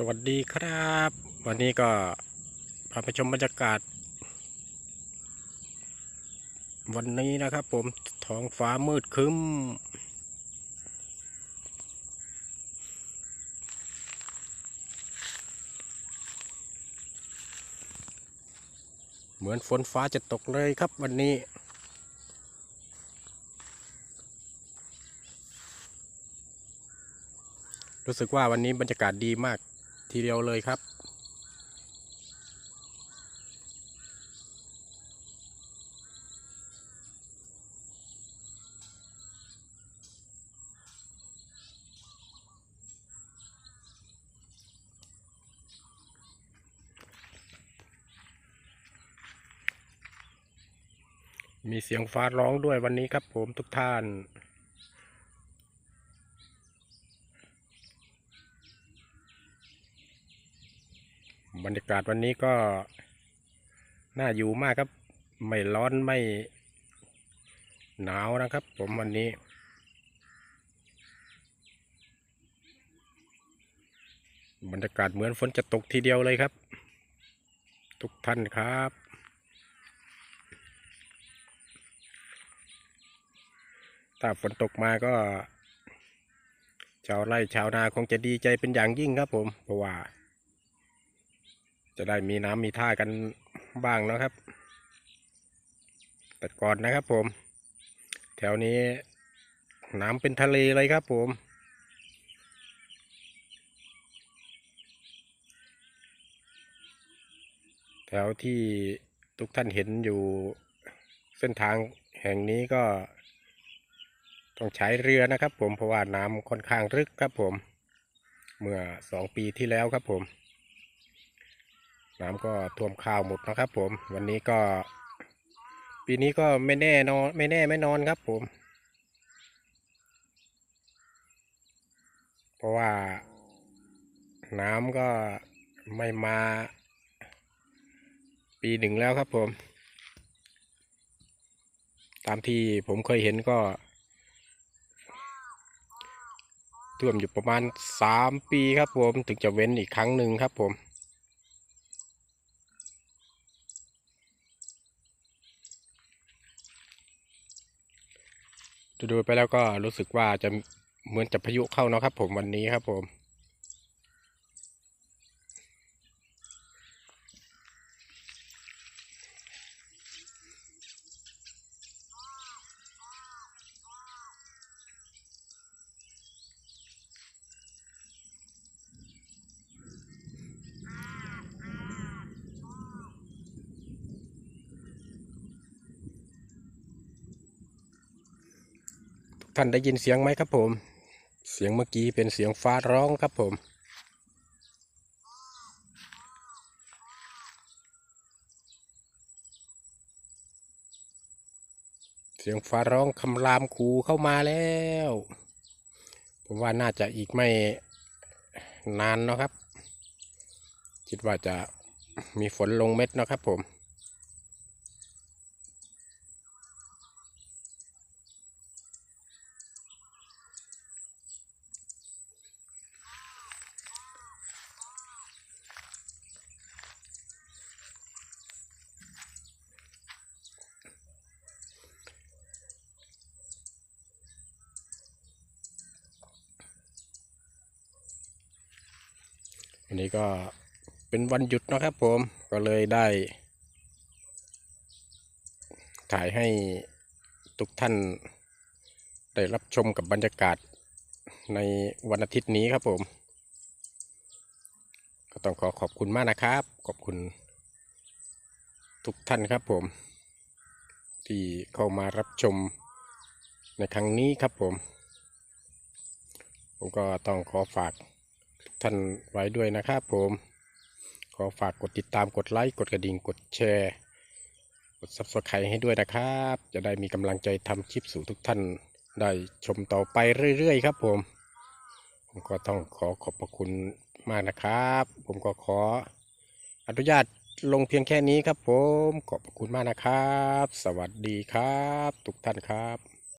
สวัสดีครับ วันนี้ก็พาไปชมบรรยากาศ วันนี้นะครับผมท้องฟ้ามืดครึ้ม เหมือนฝนฟ้าจะตกเลยครับวันนี้รู้สึกว่าวันนี้บรรยากาศดีมาก ทีเดียวเลยครับ มีเสียงฟ้าร้องด้วยวันนี้ครับผมทุกท่าน บรรยากาศวันนี้ก็น่าอยู่มากครับ ไม่ร้อนไม่หนาวนะครับ ผมวันนี้ บรรยากาศเหมือนฝนจะตกทีเดียวเลยครับ ทุกท่านครับถ้าฝนตกมาก็ ชาวไร่ชาวนาคงจะดีใจเป็นอย่างยิ่งครับผมเพราะว่า จะได้มีน้ำมีท่ากันบ้างนะครับ แต่ก่อนนะครับผม แถวนี้น้ำเป็นทะเลเลยครับผมแถวที่ทุกท่านเห็นอยู่เส้นทางแห่งนี้ก็ ต้องใช้เรือนะครับผมเพราะว่าน้ำค่อนข้างลึกครับผม เมื่อสองปีที่แล้วครับผม น้ำก็ท่วมข้าวหมดนะครับผม วันนี้ก็ ปีนี้ก็ไม่แน่นอน ไม่แน่ไม่นอนครับผม เพราะว่า น้ำก็ไม่มา ปีหนึ่งแล้วครับผม ตามที่ผมเคยเห็นก็ท่วมอยู่ประมาณสามปีครับผม ถึงจะเว้นอีกครั้งหนึ่งครับผม ดูๆไปแล้วก็รู้สึกว่าจะเหมือนจะพายุเข้าเนาะครับ ผมวันนี้ครับผม ท่านได้ยินเสียงไหมครับผม เสียงเมื่อกี้เป็นเสียงฟ้าร้องครับผมเสียงฟ้าร้องคำรามคูเข้ามาแล้ว ผมว่าน่าจะอีกไม่นานนะครับ คิดว่าจะมีฝนลงเม็ดนะครับผม วันนี้ก็เป็นวันหยุดนะครับผมก็เลยได้ ถ่ายให้ทุกท่านได้รับชมกับบรรยากาศในวันอาทิตย์นี้ครับผม ก็ต้องขอขอบคุณมากนะครับ ขอบคุณ ทุกท่านครับผม ที่เข้ามารับชมในครั้งนี้ครับผม ผมก็ต้องขอฝาก ท่านไว้ด้วยนะครับผม ขอฝากกดติดตามกดไลค์กดกระดิ่งกดแชร์ กด subscribe ให้ด้วยนะครับ จะได้มีกำลังใจทำคลิปสู่ทุกท่าน ได้ชมต่อไปเรื่อยๆครับผมผมก็ต้องขอขอบพระคุณมากนะครับ ผมก็ขออนุญาตลงเพียงแค่นี้ครับผม ขอบพระคุณมากนะครับ สวัสดีครับ ทุกท่านครับ